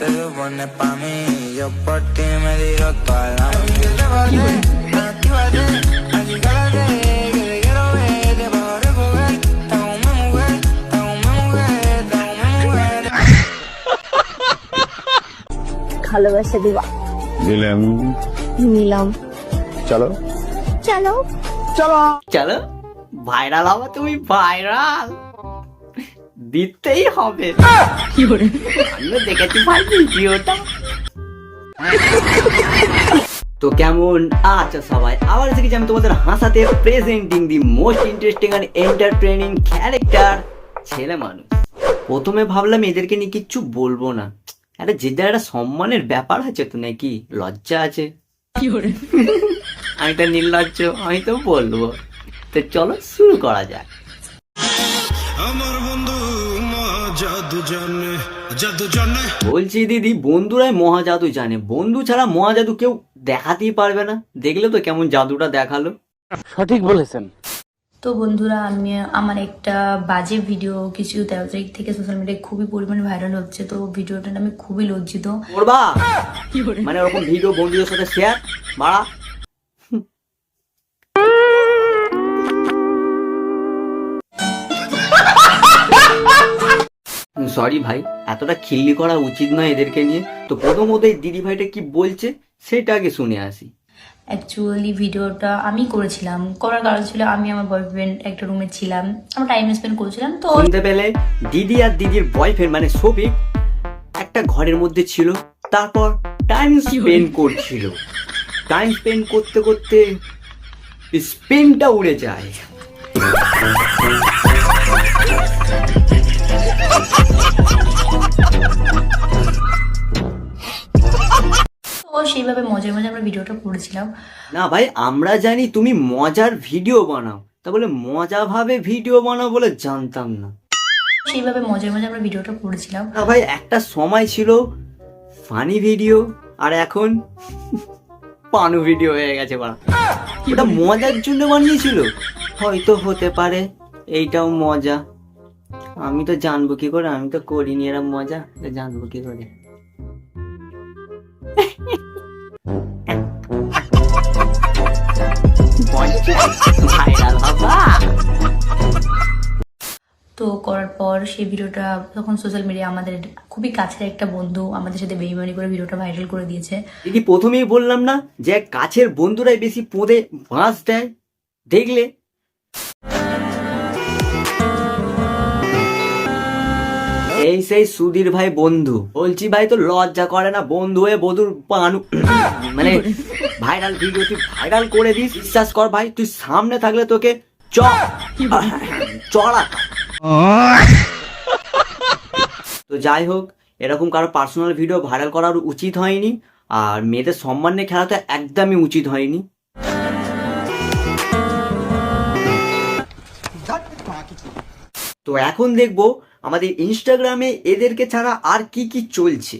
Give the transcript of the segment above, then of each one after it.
te pones pa' mí, yo por ti me tiro toda la Actívate, actívate, así cálate, que te quiero ver, te pago a recoger. Te hago mi mujer, te hago mi mujer, te hago mi mujer. ভালোবাসা দিবা দিলাম নিলাম চলো চলো চলো viral হবা তুমি viral দিতেই হবে। দেখেছি তো কেমন আচ্ছা সবাই? আবার গেছি আমি তোমাদের হাসাতে presenting the most interesting and entertaining character ছেলে মানুষ। প্রথমে ভাবলাম এদেরকে নিয়ে কিচ্ছু বলব না। একটা যে যার একটা সম্মানের ব্যাপার আছে তো নাকি? লজ্জা আছে। আমি তো নির্লজ্জ, আমি তো বলব। তো চলো শুরু করা যাক। আমার বন্ধু বলছি দিদি বন্ধুরাই মহা জাদু জানে। বন্ধু ছাড়া মহা জাদু কেউ দেখাতেই পারবে না। দেখলে তো কেমন জাদুটা দেখাল। সঠিক বলেছেন। তো বন্ধুরা আমি আমার একটা বাজে ভিডিও কিছু তেরো তারিখ থেকে সোশ্যাল মিডিয়ায় খুবই পরিমাণে ভাইরাল হচ্ছে। তো ভিডিওটা আমি খুবই লজ্জিত। মানে ওরকম ভিডিও বন্ধুদের সাথে শেয়ার বাড়া। সরি ভাই এতটা খিল্লি করা উচিত নয় এদেরকে নিয়ে। তো প্রথমত এই দিদি ভাইটা কি বলছে সেটা আগে শুনে আসি। অ্যাকচুয়ালি ভিডিওটা আমি করেছিলাম। করার কারণ ছিল আমি আমার বয়ফ্রেন্ড একটা রুমে ছিলাম। আমরা টাইম স্পেন্ড করেছিলাম তো শুনতে পেলে দিদি আর দিদির বয়ফ্রেন্ড মানে শফিক একটা ঘরের মধ্যে ছিল তারপর টাইম স্পেন্ড করছিল। টাইম স্পেন্ড করতে করতে স্পেনটা উড়ে যায়। সেইভাবে মজায় মজায় আমরা ভিডিওটা করেছিলাম। না ভাই আমরা জানি তুমি মজার ভিডিও বানাও। তা বলে মজা ভাবে ভিডিও বানাও বলে জানতাম না। সেইভাবে মজায় মজায় আমরা ভিডিওটা করেছিলাম। না ভাই একটা সময় ছিল ফানি ভিডিও আর এখন পানু ভিডিও হয়ে গেছে বা ওটা মজার জন্য বানিয়েছিল। হয়তো হতে পারে এইটাও মজা। আমি তো জানব কি করে আমি তো করিনি এরম মজা তো জানব কি করে। তো করার পর সেই ভিডিওটা তখন সোশ্যাল মিডিয়া আমাদের খুবই কাছের একটা বন্ধু আমাদের সাথে বেইমানি করে ভিডিওটা ভাইরাল করে দিয়েছে। দিদি প্রথমেই বললাম না যে কাছের বন্ধুরাই বেশি পোঁদে বাঁশ দেয়। দেখলে এই সেই সুধীর ভাই বন্ধু। বলছি ভাই তো লজ্জা করে না? বন্ধু হয়ে বধুর পানু মানে ভাইরাল ভিডিও তুই ভাইরাল করে দিস, বিশ্বাস কর ভাই, তুই সামনে থাকলে তোকে চ চড়া। তো যাই হোক, এরকম কারও পার্সোনাল ভিডিও ভাইরাল করার উচিত হয়নি, আর মেয়েদের সম্মান নিয়ে খেলা তো একদমই উচিত হয়নি। তো এখন দেখব আমাদের ইনস্টাগ্রামে এদেরকে ছাড়া আর কি কি চলছে?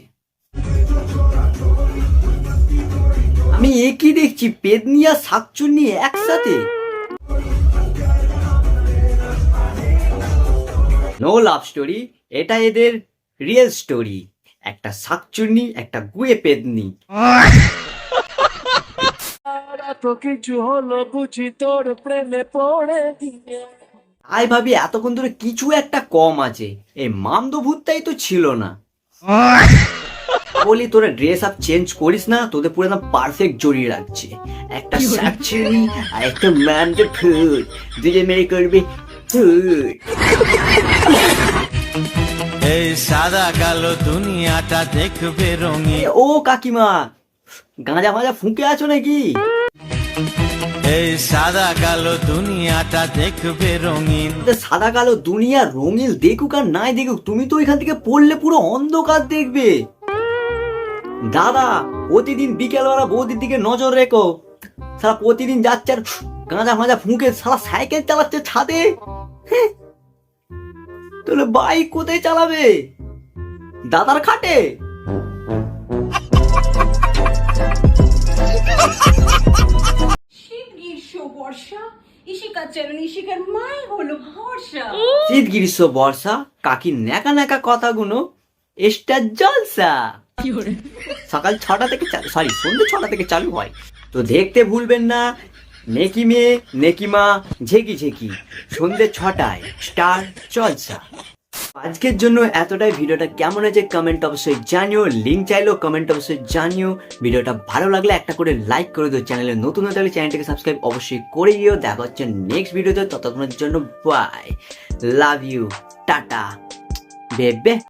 আমি একই দেখছি পেদনিয়া শাকচুন্নি একসাথে। নো লাভ স্টোরি এটা এদের রিয়েল স্টোরি একটা শাকচুন্নি, একটা গুয়ে পেদনি আই ভাবি এতক্ষণ ধরে কিছু একটা কম আছে। এই মামদো ভূতটাই তো ছিল না। বলি তোরা ড্রেস আপ চেঞ্জ করিস না তোদের পুরো একদম পারফেক্ট জড়িয়ে রাখছে। একটা শাকচুনি আর একটা ম্যান্ডো ফুড দুজে মেরে করবে ফুড এই সাদা কালো দুনিয়াটা দেখবে রঙিন। ও কাকিমা গাঁজা ফাঁজা ফুঁকে আছো নাকি? এই সাদা কালো দুনিয়াটা দেখবে রঙিন। সাদা কালো দুনিয়া রঙিল দেখুক আর নাই দেখুক, তুমি তো এখান থেকে পড়লে পুরো অন্ধকার দেখবে। দাদা, প্রতিদিন বিকেলবেলা বৌদির দিকে নজর রেখো। সারা প্রতিদিন যাচ্ছে আর গাঁজা ফাঁজা ফুঁকে সারা সাইকেল চালাচ্ছে ছাদে। হ্যাঁ। তাহলে বাইক কোথায় চালাবে? দাদার খাটে? শীত গ্রীষ্ম বর্ষা কাকির ন্যাকা ন্যাকা কথাগুলো এস্টার জলসা। সকাল ছটা থেকে সরি সন্ধ্যে ছটা থেকে চালু হয়। তো দেখতে ভুলবেন না নেকি মেয়ে নেকি মা ঝেকি ঝেকি। সন্ধ্যে ছটায় স্টার জলসা। আজকের জন্য এতটাই। ভিডিওটা কেমন হয়েছে কমেন্ট অবশ্যই জানিও। লিঙ্ক চাইলেও কমেন্ট অবশ্যই জানিও। ভিডিওটা ভালো লাগলে একটা করে লাইক করে দিও। চ্যানেলে নতুন হয়ে থাকলে চ্যানেলটাকে সাবস্ক্রাইব অবশ্যই করে দিও। দেখা হচ্ছে নেক্সট ভিডিওতে ততক্ষণের জন্য বাই লাভ ইউ টাটা। বেবে।